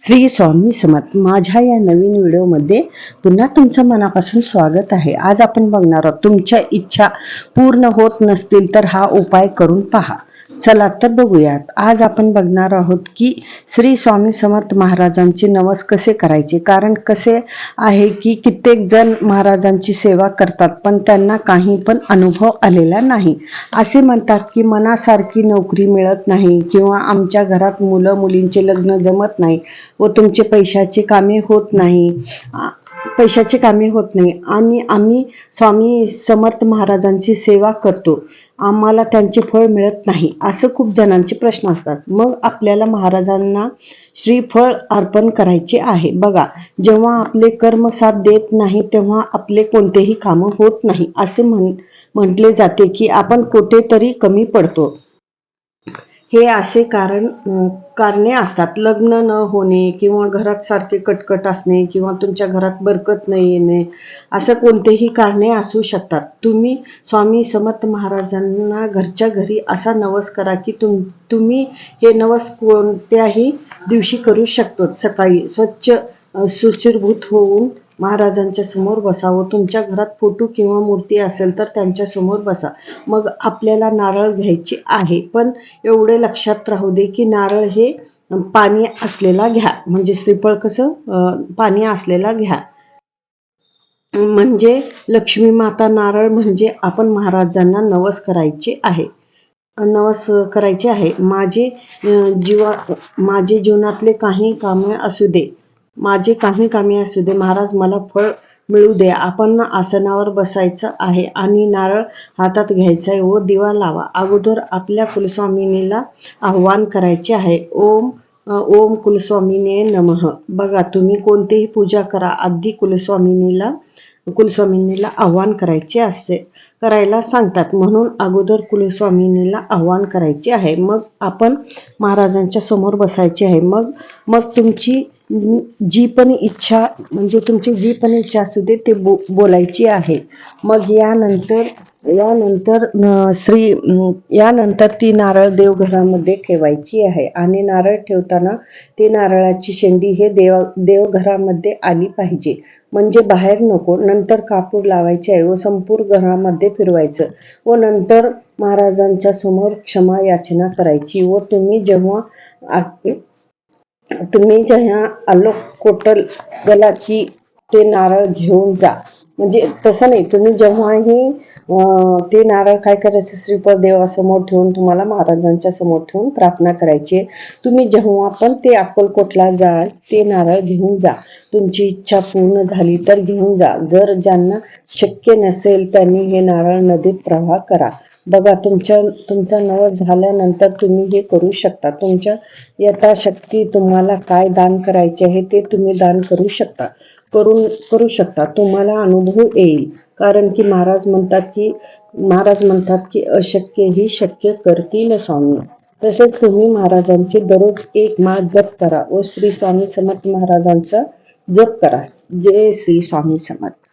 श्री स्वामी समर्थ. माझ्या या नवीन व्हिडिओमध्ये पुन्हा तुमचं मनापासून स्वागत आहे. आज आपण बघणार आहोत तुमच्या इच्छा पूर्ण होत नसतील तर हा उपाय करून पहा. चला तर बघूयात. आज आपण बघणार आहोत की श्री स्वामी समर्थ महाराजांचे नवस कसे करायचे? कारण कसे आहे की कित्येक जण महाराजांची सेवा करतात पण त्यांना काही पण अनुभव आलेला नाही. असे म्हणतात की मनासारखी नोकरी मिळत नाही किंवा आमच्या घरात मुलं मुलींचे लग्न जमत नाही व तुमचे पैशाची कामे होत नाही. पैशाची कामे होत नाही. आणि आम्ही स्वामी समर्थ महाराजांची सेवा करतो. आम्हाला त्यांचे फळ मिळत नाही. असं खूप जणांचे प्रश्न असतात. मग आपल्याला महाराजांना श्रीफळ अर्पण करायचे आहे. बघा जेव्हा आपले कर्म साथ देत नाही तेव्हा आपले कोणतेही कामं होत नाही. असे म्हण म्हटले जाते की आपण कुठेतरी कमी पडतो. हे असे कारण कारणे असतात. लग्न न होणे किंवा घरात सारखे कटकट असणे किंवा तुमच्या घरात बरकत न येणे असं कोणतेही कारणे असू शकतात. तुम्ही स्वामी समर्थ महाराजांना घरच्या घरी असा नवस करा की तुम तुम्ही हे नवस कोणत्याही दिवशी करू शकतो. सकाळी स्वच्छ सुचिरभूत होऊन महाराजांच्या समोर बसावं तुमच्या घरात फोटो किंवा मूर्ती असेल तर त्यांच्यासमोर बसा. मग आपल्याला नारळ घ्यायची आहे पण एवढे लक्षात राहू दे की नारळ हे पाणी असलेला घ्या. म्हणजे श्रीफळ कसं? पाणी असलेला घ्या. म्हणजे लक्ष्मी माता नारळ म्हणजे आपण महाराजांना नवस करायचे आहे. नवस करायचे आहे. माझे जीवा माझे जीवनातले काही कामे असू दे. माझे काही कामे असू दे महाराज मला फळ मिळू दे. आपण आसनावर बसायचं आहे आणि नारळ हातात घ्यायचा आहे व दिवा लावा. अगोदर आपल्या कुलस्वामिनीला आव्हान करायचे आहे. ओम ओम कुलस्वामिने नमः. बघा तुम्ही कोणतीही पूजा करा. आधी कुलस्वामिनीला कुलस्वामिनीला आव्हान करायचे असते. करायला सांगतात. म्हणून अगोदर कुलस्वामिनीला आव्हान करायचे आहे. मग आपण महाराजांच्या समोर बसायचे आहे. मग मग तुमची जी पण इच्छा म्हणजे तुमची जी पण इच्छा असू दे ते बो बोलायची आहे. मग यानंतर यानंतर श्री यानंतर ती नारळ देवघरामध्ये ठेवायची आहे. आणि नारळ ठेवताना ती नारळाची शेंडी हे देव देवघरामध्ये आली पाहिजे. म्हणजे बाहेर नको नंतर कापूर लावायचे आहे व संपूर्ण घरामध्ये फिरवायचं. व नंतर महाराजांच्या समोर क्षमा याचना करायची. व तुम्ही जेव्हा तुम्ही जेव्हा आलोक कोटल गेला की ते नारळ घेऊन जा. म्हणजे तसं नाही तुम्ही जेव्हाही ते नारळ काय करायचं श्रीफळ देवासमोर ठेवून तुम्हाला महाराजांच्या समोर ठेवून प्रार्थना करायची तुम्ही जेव्हा पण ते अक्कलकोटला जाल ते नारळ घेऊन जा. तुमची इच्छा पूर्ण झाली तर घेऊन जा. जर ज्यांना शक्य नसेल त्यांनी हे नारळ नदीत प्रवाह करा. बघा तुमच्या तुमचा नवस झाल्यानंतर तुम्ही हे करू शकता. तुमच्या यथाशक्ती तुम्हाला काय दान करायचे आहे ते तुम्ही दान करू शकता. करून करू शकता. तुम्हाला अनुभव येईल. कारण की महाराज म्हणतात की महाराज म्हणतात की अशक्य ही शक्य करतील स्वामी. तसेच तुम्ही महाराजांचे दररोज एक माळ जप करा. व श्री स्वामी समर्थ महाराजांचा जप करा. जय श्री स्वामी समर्थ.